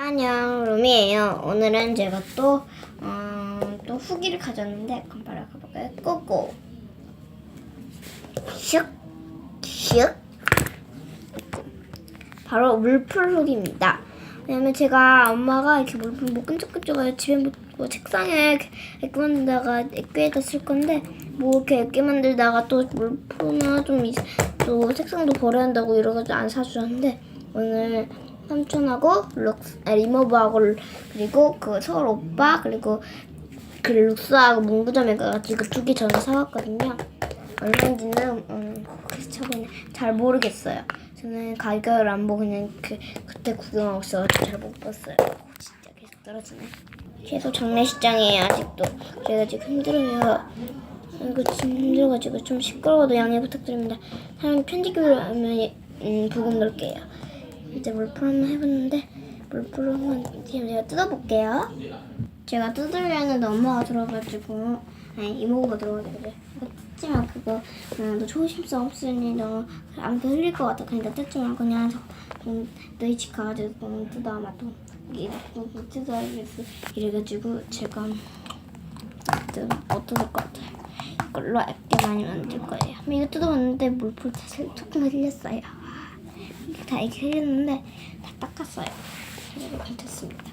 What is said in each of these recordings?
안녕 루미예요. 오늘은 제가 또, 음, 또 후기를 가져왔는데 그럼 바로 가볼까요? 고고 슉 슉. 바로 물풀 후기입니다. 왜냐면 제가 엄마가 이렇게 물풀 뭐 끈적끈적해요. 집에 뭐, 뭐 책상에 액기 만들다가 액기에다 쓸 건데 뭐 이렇게 액기 만들다가 또 물풀이나 좀또 책상도 버려야 한다고 이러가지고 안 사주셨는데 오늘 삼촌하고 룩스, 아, 리모브하고 그리고 그 서울 오빠 그리고 그 룩스하고 문구점에 가가지고 두개 전에 사왔거든요. 얼마인지는 음, 저번에 잘 모르겠어요. 저는 가격을 안 보고 그냥 그, 그때 구경하고 있어가지고 잘 못 봤어요. 오, 진짜 계속 떨어지네. 계속 장례식장이에요 아직도. 그래가지고 힘들어요. 이거 힘들어가지고 좀 시끄러워도 양해 부탁드립니다. 사람 편집기로 하면 음, 부금 넣을게요. 이제 물풀 한번 해봤는데 한번 지금 제가 뜯어볼게요. 제가 뜯으려 했는데 엄마가 들어가지고 아니 이모가 들어가지고 뜯지만 그거 그냥 너 조심성 없으니 너 아무튼 흘릴 것 같아. 그러니까 뜯지 말고 그냥 저- 좀 너희 집 가가지고 좀 뜯어 아마 또 뜯어야겠어. 이래가지고 제가 뜯- 못 뜯을 것 같아요. 이걸로 액게 많이 만들 거예요. 이거 뜯어봤는데 물풀 다 살- 조금 흘렸어요. 다 이렇게 흘렸는데 다 닦았어요. 이렇게 됐습니다.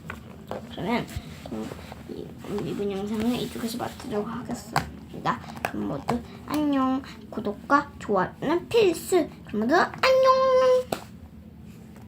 그러면 음, 이, 음, 이번 영상은 이쪽에서 마치도록 하겠습니다. 그럼 모두 안녕. 구독과 좋아요는 필수. 그럼 모두 안녕.